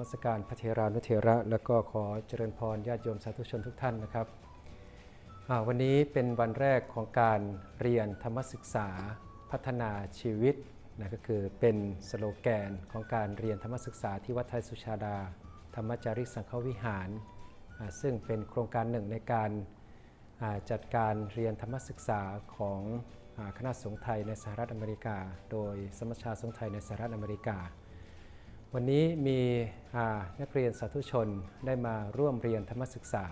มัสการพระเทรานุเทระ แล้วก็ขอเจริญพรญาติโยมสาธุชนทุกท่านนะครับวันนี้เป็นวันแรกของการเรียนธรรมศึกษาพัฒนาชีวิตนะก็คือเป็นสโลแกนของการเรียนธรรมศึกษาที่วัดไทยสุชาดา ธรรมจาริกสังฆวิหาร ซึ่งเป็นโครงการหนึ่งในการจัดการเรียนธรรมศึกษาของคณะสงฆ์ไทยในสหรัฐอเมริกา โดยสมชชาสงฆ์ไทยในสหรัฐอเมริกา วันนี้มีนักเรียนสาธุชนได้มาร่วมเรียนธรรมศึกษา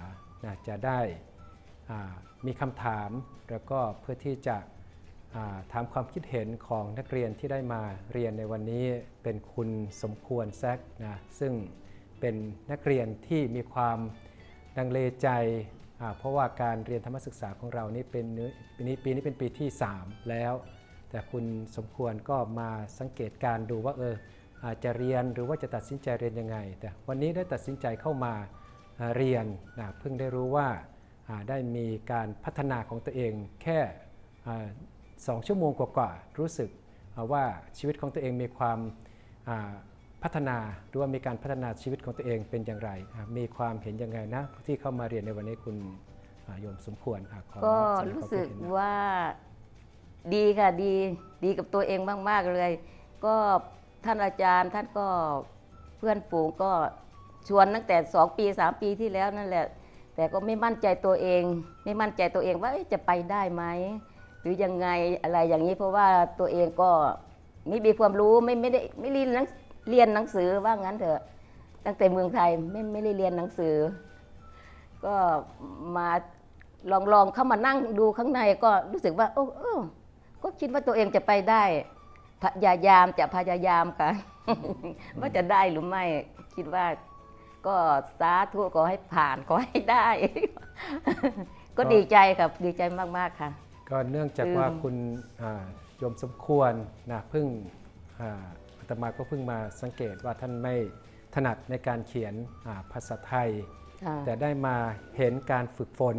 นะจะได้มีคำถามแล้วก็เพื่อที่จะถามความคิดเห็นของนักเรียนที่ได้มาเรียนในวันนี้เป็นคุณสมควรแซกนะซึ่งเป็นนักเรียนที่มีความดังเลใจ เพราะว่าการเรียนธรรมศึกษาของเรานี่เป็นปีนี้ปีนี้เป็นปีที่ 3 แล้ว แต่คุณสมควรก็มาสังเกตการดูว่าเออ อาจจะเรียนหรือว่าจะตัดสินใจเรียนยังไง แต่วันนี้ได้ตัดสินใจเข้ามาอ่าเรียนนะเพิ่งได้รู้ว่าอ่าได้มีการพัฒนาของตัวเองแค่อ่าสองชั่วโมงกว่าๆรู้สึกอ่าว่าชีวิตของตัวเองมีความอ่าพัฒนาหรือว่ามีการพัฒนาชีวิตของตัวเองเป็นอย่างไรอ่ามีความเห็นยังไงนะที่เข้ามาเรียนในวันนี้คุณอ่าโยมสมควรอะขอก็แสดงรู้ความสึคิกดเห็นนะว่าดีค่ะดีดีกับตัวเองมาก ๆ เลย ก็ ท่านอาจารย์ท่านก็เพื่อนฝูงก็ชวนตั้งแต่สองปีสามปีที่แล้วนั่นแหละ แต่ก็ไม่มั่นใจตัวเอง ไม่มั่นใจตัวเองว่าจะไปได้ไหมหรือยังไงอะไรอย่างนี้เพราะว่าตัวเองก็ไม่มีความรู้ไม่ไม่ได้ไม่เรียนหนังเรียนหนังสือว่างั้นเถอะ ตั้งแต่เมืองไทยไม่ไม่ได้เรียนหนังสือ ก็มาลองลองเข้ามานั่งดูข้างในก็รู้สึกว่า โอ้เออก็คิดว่าตัวเองจะไปได้ พยายามจะพยายามค่ะว่าจะได้หรือไม่คิดว่าก็สาธุขอให้ผ่านขอให้ได้ ก็ดีใจครับดีใจมาก ๆ ค่ะ ก็เนื่องจากคือว่าคุณอ่าโยมสมควรนะเพิ่งอ่าอาตมาก็เพิ่งมาสังเกตว่าท่านไม่ถนัดในการเขียนอ่าภาษาไทยค่ะแต่ได้มาเห็นการฝึกฝน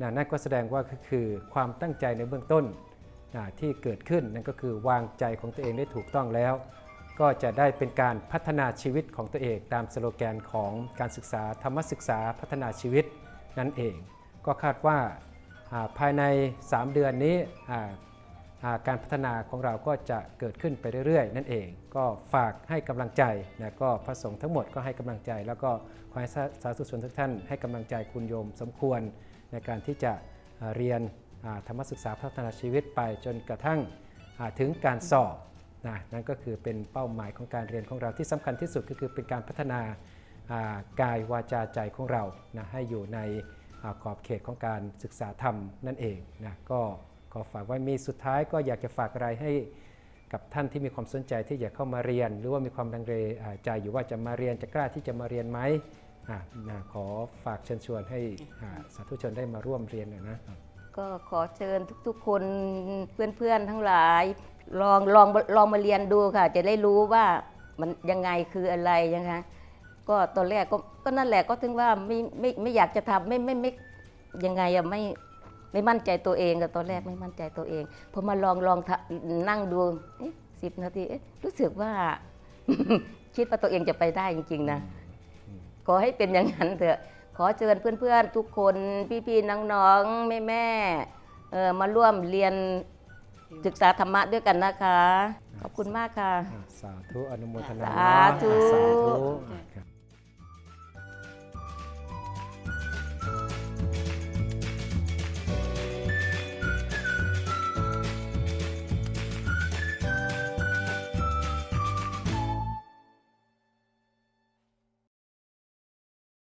นะนั่นก็แสดงว่าก็คือความตั้งใจในเบื้องต้นนะ ที่เกิดขึ้นนั่นก็คือวางใจของตัวเองได้ถูกต้องแล้ว ก็จะได้เป็นการพัฒนาชีวิตของตัวเอง ตามสโลแกนของการศึกษาธรรมศึกษาพัฒนาชีวิตนั่นเอง ก็คาดว่าภายใน 3 เดือนนี้การพัฒนาของเราก็จะเกิดขึ้นไปเรื่อยๆ นั่นเอง ก็ฝากให้กำลังใจนะก็พระสงฆ์ทั้งหมดก็ให้กำลังใจ แล้วก็ขอให้สาธุชนทุกท่านให้กำลังใจคุณโยมสมควรในการที่จะเรียน ธรรมศึกษาพัฒนาชีวิตไปจนกระทั่งถึงการสอบนะนั่นก็คือเป็นเป้าหมายของการเรียนของเราที่สำคัญที่สุดก็คือเป็นการพัฒนากายวาจาใจของเรานะให้อยู่ในอขอบเขตของการศึกษาธรรมนั่นเองนะก็ขอฝากไว้มีสุดท้ายก็อยากจะฝากอะไรให้กับท่านที่มีความสนใจที่อยากเข้ามาเรียน หรือว่ามีความดังเลอ่าใจอยู่ว่าจะมาเรียนจะกล้าที่จะมาเรียนไหมนะขอฝากเชิญชวนให้สาธุชนได้มาร่วมเรียนน่อยนะ ก็ขอเชิญทุกๆ คนเพื่อนๆทั้งหลาย ลองลองลองมาเรียนดูค่ะ จะได้รู้ว่ามันยังไงคืออะไรนะคะก็ตอนแรกก็ก็นั่นแหละก็ถึงว่าไม่ไม่ไม่อยากจะทำไม่ไม่ไม่ยังไงอะไม่ไม่มั่นใจตัวเองอะตอนแรกไม่มั่นใจตัวเองพอมาลองลองนั่งดูสิบนาทีรู้สึกว่า คิดว่าตัวเองจะไปได้จริง ๆ นะขอให้เป็นอย่างนั้นเถอะ อเชิญเพื่อนๆทุกคนพี่ๆน้องๆแม่ๆเอ่อมาร่วมเรียนศึกษาธรรมะด้วยกันนะคะ ขอบคุณมากค่ะอ่าสาธุอนุโมทนาสาธุ สาธุอ่าครับ